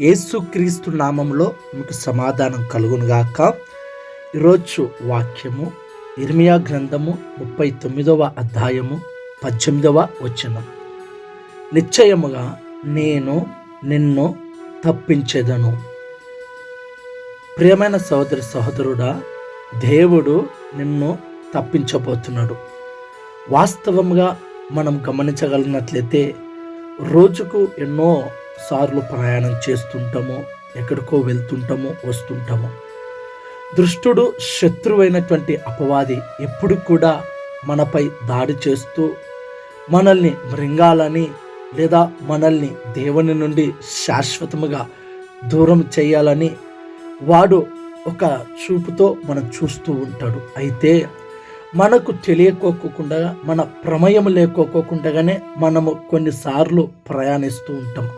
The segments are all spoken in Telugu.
యేసుక్రీస్తు నామంలో మీకు సమాధానం కలుగునుగాక. ఈరోజు వాక్యము ఇర్మియా గ్రంథము ముప్పై తొమ్మిదవ అధ్యాయము పద్దెనిమిదవ వచనం. నిశ్చయముగా నేను నిన్ను తప్పించేదను. ప్రియమైన సహోదరి సహోదరుడా దేవుడు నిన్ను తప్పించబోతున్నాడు. వాస్తవంగా మనం గమనించగలిగినట్లయితే రోజుకు ఎన్నో సార్లు ప్రయాణం చేస్తుంటాము ఎక్కడికో వెళ్తుంటాము వస్తుంటాము. దృష్టుడు శత్రువైనటువంటి అపవాది ఎప్పుడు కూడా మనపై దాడి చేస్తూ మనల్ని మృంగాలని లేదా మనల్ని దేవుని నుండి శాశ్వతముగా దూరం చేయాలని వాడు ఒక చూపుతో మనం చూస్తూ ఉంటాడు. అయితే మనకు తెలియకోకుండా మన ప్రమేయం లేకోకుండానే మనము కొన్నిసార్లు ప్రయాణిస్తూ ఉంటాం.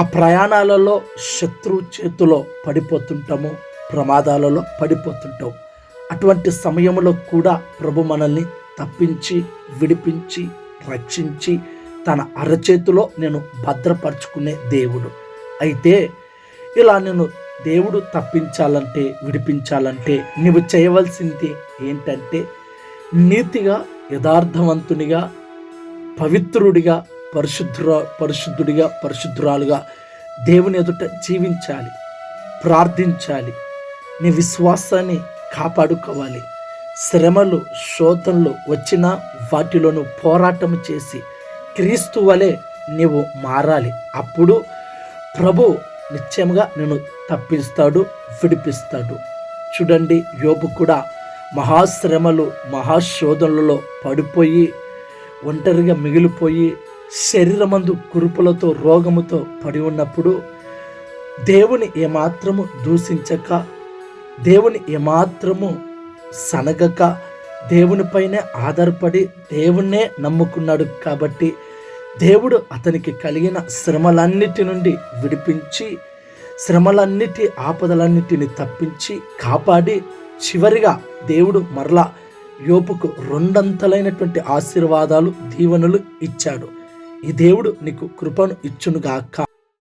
ఆ ప్రయాణాలలో శత్రు చేతిలో పడిపోతుంటాము ప్రమాదాలలో పడిపోతుంటాం అటువంటి సమయంలో కూడా ప్రభు మనల్ని తప్పించి విడిపించి రక్షించి తన అరచేతిలో నేను భద్రపరుచుకునే దేవుడు. అయితే ఇలా నేను దేవుడు తప్పించాలంటే విడిపించాలంటే నువ్వు చేయవలసింది ఏంటంటే నీతిగా యథార్థవంతునిగా పవిత్రుడిగా పరిశుద్ధ పరిశుద్ధుడిగా పరిశుద్ధురాలుగా దేవుని ఎదుట జీవించాలి ప్రార్థించాలి. నీ విశ్వాసాన్ని కాపాడుకోవాలి. శ్రమలు శోధనలు వచ్చినా వాటిలోను పోరాటం చేసి క్రీస్తు వలె నీవు మారాలి. అప్పుడు ప్రభు నిశ్చయంగా నేను తప్పిస్తాడు విడిపిస్తాడు. చూడండి యోబు కూడా మహాశ్రమలు మహాశోధనలలో పడిపోయి ఒంటరిగా మిగిలిపోయి శరీరమందు కురుపులతో రోగముతో పడి ఉన్నప్పుడు దేవుని ఏమాత్రము దూషించక దేవుని ఏమాత్రము సనగక దేవునిపైనే ఆధారపడి దేవుణ్ణే నమ్ముకున్నాడు కాబట్టి దేవుడు అతనికి కలిగిన శ్రమలన్నిటి నుండి విడిపించి శ్రమలన్నిటి ఆపదలన్నిటిని తప్పించి కాపాడి చివరిగా దేవుడు మరలా యోపుకు రెండంతలైనటువంటి ఆశీర్వాదాలు దీవెనలు ఇచ్చాడు. ఈ దేవుడు నీకు కృపను ఇచ్చునుగాక.